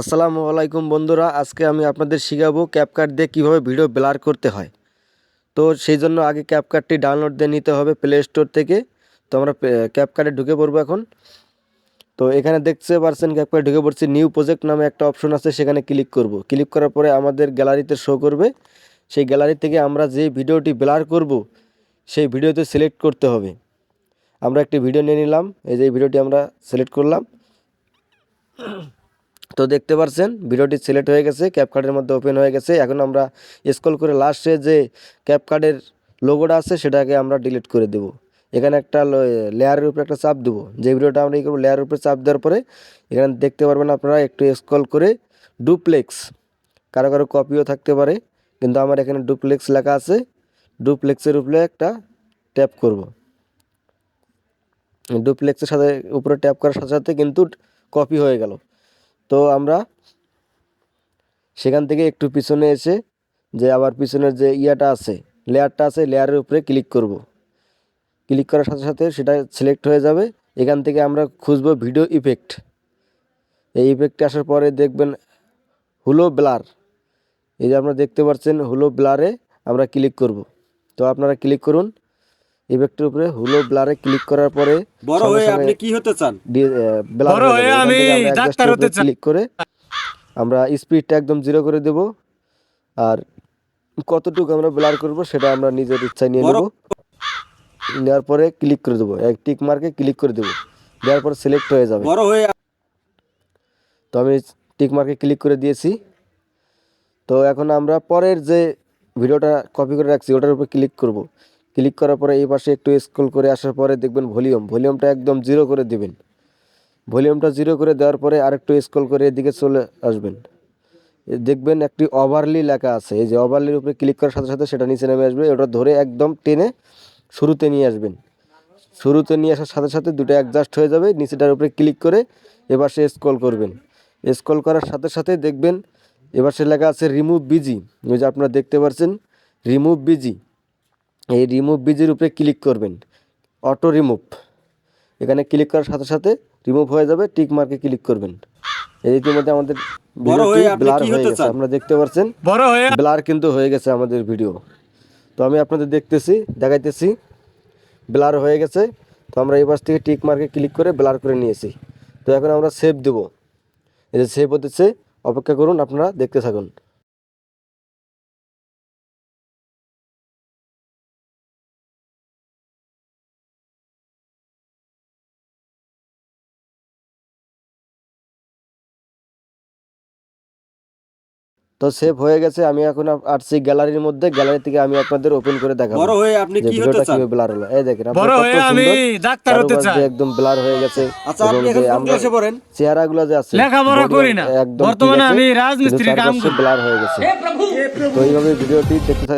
আসসালামু আলাইকুম বন্ধুরা, আজকে আমি আপনাদের শিখাবো ক্যাপকাট দিয়ে কীভাবে ভিডিও ব্লার করতে হয়। তো সেই জন্য আগে ক্যাপকাটটি ডাউনলোড দিয়ে নিতে হবে প্লে স্টোর থেকে। তো আমরা ক্যাপকাটে ঢুকে পড়ব এখন। তো এখানে দেখতে পারছেন ক্যাপকাটে ঢুকে পড়ছি। নিউ প্রজেক্ট নামে একটা অপশন আছে, সেখানে ক্লিক করব। ক্লিক করার পরে আমাদের গ্যালারিতে শো করবে। সেই গ্যালারি থেকে আমরা যে ভিডিওটি ব্লার করব, সেই ভিডিওতে সিলেক্ট করতে হবে। আমরা একটি ভিডিও নিয়ে নিলাম। এই যে ভিডিওটি আমরা সিলেক্ট করলাম। তো দেখতে পাচ্ছেন ভিডিওটি সিলেক্ট হয়ে গেছে ক্যাপকার্ডের মধ্যে ওপেন হয়ে গেছে। এখন আমরা স্ক্রল করে লাস্টে যে ক্যাপকার্ডের লোগোটা আছে, সেটাকে আমরা ডিলিট করে দেব। এখানে একটা লেয়ারের উপরে একটা চাপ দেবো। যে ভিডিওটা আমরা এই করব, লেয়ারের উপরে চাপ দেওয়ার পরে এখানে দেখতে পারবেন আপনারা, একটু স্ক্রল করে ডুপ্লেক্স। কারও কারও কপিও থাকতে পারে, কিন্তু আমার এখানে ডুপ্লেক্স লেখা আছে। ডুপ্লেক্সের উপরে একটা ট্যাপ করব। ডুপ্লেক্সের সাথে, উপরে ট্যাপ করার সাথে সাথে কিন্তু কপি হয়ে গেল। তো আমরা সেখান থেকে একটু পিছনে এসে যে আবার পিছনের যে ইয়াটা আছে, লেয়ারটা আছে, লেয়ারের উপরে ক্লিক করব। ক্লিক করার সাথে সাথে সেটা সিলেক্ট হয়ে যাবে। এখান থেকে আমরা খুঁজবো ভিডিও ইফেক্ট। এই ইফেক্টে আসার পরে দেখবেন হুলো ব্লার। এই যে আপনারা দেখতে পাচ্ছেন হুলো ব্লারে আমরা ক্লিক করব। তো আপনারা ক্লিক করুন। ইফেক্টের উপরে হুলো ব্লারে ক্লিক করার পরে বড় হয়ে আপনি কি হতে চান? বড় হয়ে আমি ডাক্তার হতে চাই। ক্লিক করে আমরা স্পিডটা একদম জিরো করে দেব। আর কতটুকু আমরা ব্লার করব সেটা আমরা নিজের ইচ্ছায় নিয়ে নেব। নেওয়ার পরে ক্লিক করে দেবো। এক টিক মার্কে ক্লিক করে দেবো। দেওয়ার পরে সিলেক্ট হয়ে যাবে। বড় হয়ে তো আমি টিক মার্কে ক্লিক করে দিয়েছি। তো এখন আমরা পরের যে ভিডিওটা কপি করে রাখছি ওটার উপর ক্লিক করব। ক্লিক করার পরে এই পাশে একটু স্ক্রল করে আসার পরে দেখবেন ভলিউম। ভলিউমটা একদম জিরো করে দিবেন। ভলিউমটা জিরো করে দেওয়ার পরে আরেকটু স্ক্রল করে এদিকে চলে আসবেন। দেখবেন একটি ওভারলি লেখা আছে। এই যে ওভারলির উপরে ক্লিক করার সাথে সাথে সেটা নিচে নেমে আসবে। ওটা ধরে একদম টেনে শুরুতে নিয়ে আসবেন। শুরুতে নিয়ে আসার সাথে সাথে দুটো অ্যাডজাস্ট হয়ে যাবে। নিচেটার উপরে ক্লিক করে এবার সে স্ক্রল করবেন। স্ক্রল করার সাথে সাথে দেখবেন এবার সে লেখা আছে রিমুভ বিজি ওই যে আপনারা দেখতে পাচ্ছেন রিমুভ বিজি এই রিমুভ বিজির উপরে ক্লিক করবেন। অটো রিমুভ এখানে ক্লিক করার সাথে সাথে রিমুভ হয়ে যাবে টিক মার্কে ক্লিক করবেন। এই ইতিমধ্যে আমাদের বড় ভিডিওটি হয়ে ব্লার কি হয়ে হতে গেছে চান? আপনারা দেখতে পাচ্ছেন বড় হয়ে ব্লার কিন্তু হয়ে গেছে আমাদের ভিডিও তো আমি আপনাদের দেখতেছি দেখাইতেছি। ব্লার হয়ে গেছে তো আমরা এই পাশ থেকে টিক মার্কে ক্লিক করে ব্লার করে নিয়েছি। তো এখন আমরা সেভ দেব। এই যে সেভ হতেছে অপেক্ষা করুন আপনারা দেখতে থাকুন। তো সেভ হয়ে গেছে আমি এখন আর আসছি গ্যালারির মধ্যে গ্যালারি থেকে আমি আপনাদের ওপেন করে দেখাবো। বড় হয়ে আপনি কি হতে চান? কীভাবে ব্লার হলো। এই দেখেন বড় হয়ে আমি ডাক্তার হতে চাই। একদম ব্লার হয়ে গেছে আচ্ছা আপনি এখন কোন ক্লাসে পড়েন? চেহারাগুলো যে আছে লেখাপড়া body করি না। একদম বর্তমানে আমি রাজমিস্ত্রির কাম করি। ব্লার হয়ে গেছে। হে প্রভু! তো এইভাবে ভিডিওটি দেখতে